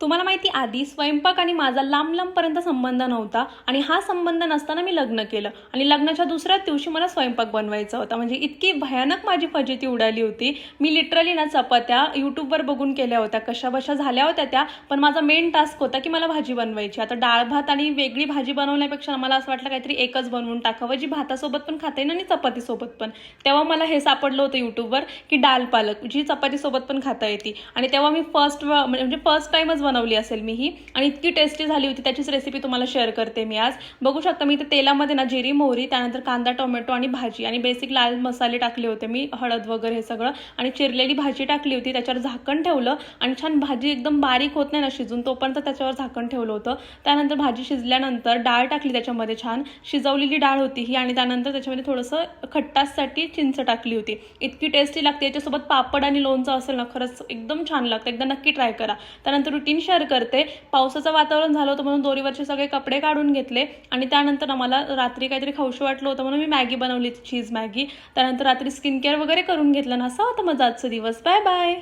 तुम्हाला माहिती आधी स्वयंपाक आणि माझा लांब लांबपर्यंत संबंध नव्हता आणि हा संबंध नसताना मी लग्न केलं. आणि लग्नाच्या दुसऱ्याच दिवशी मला स्वयंपाक बनवायचा होता. म्हणजे इतकी भयानक माझी फजिती उडाली होती. मी लिटरली ना चपात्या यूट्यूबवर बघून केल्या होत्या. कशा बशा झाल्या होत्या त्या पण माझा मेन टास्क होता की मला भाजी बनवायची. आता डाळ भात आणि वेगळी भाजी बनवण्यापेक्षा मला असं वाटलं काहीतरी एकच बनवून टाकावं. जी भातासोबत पण खाता येईल आणि चपातीसोबत पण. तेव्हा मला हे सापडलं होतं यूट्यूबवर की डाळ पालक जी चपातीसोबत पण खाता येते. आणि तेव्हा मी फर्स्ट म्हणजे फर्स्ट टाइमच बनवली असेल मी ही आणि इतकी टेस्टी झाली होती त्याचीच रेसिपी तुम्हाला शेअर करते मी आज. बघू शकता मी ते तेलामध्ये ना जिरी मोहरी त्यानंतर कांदा टोमॅटो आणि भाजी आणि बेसिक लाल मसाले टाकले होते मी हळद वगैरे हे सगळं. आणि चिरलेली भाजी टाकली होती त्याच्यावर झाकण ठेवलं. आणि छान भाजी एकदम बारीक होत नाही ना शिजून तोपर्यंत त्याच्यावर झाकण ठेवलं होतं. त्यानंतर भाजी शिजल्यानंतर डाळ टाकली त्याच्यामध्ये छान. शिजवलेली डाळ होती ही आणि त्यानंतर त्याच्यामध्ये थोडंसं खट्टासाठी चिंच टाकली होती. इतकी टेस्टी लागते. याच्यासोबत पापड आणि लोणचं असेल ना खरंच एकदम छान लागतं. एकदा नक्की ट्राय करा. त्यानंतर रुटीन शेअर करते. पावसाचं वातावरण झालं होतं म्हणून दोरीवरचे सगळे कपडे काढून घेतले. आणि त्यानंतर मला रात्री काहीतरी खाऊशी वाटलं होतं म्हणून मी मॅगी बनवली चीज मॅगी. त्यानंतर रात्री स्किन केअर वगैरे करून घेतलं. ना असा होता माझा आजचा दिवस. Bye bye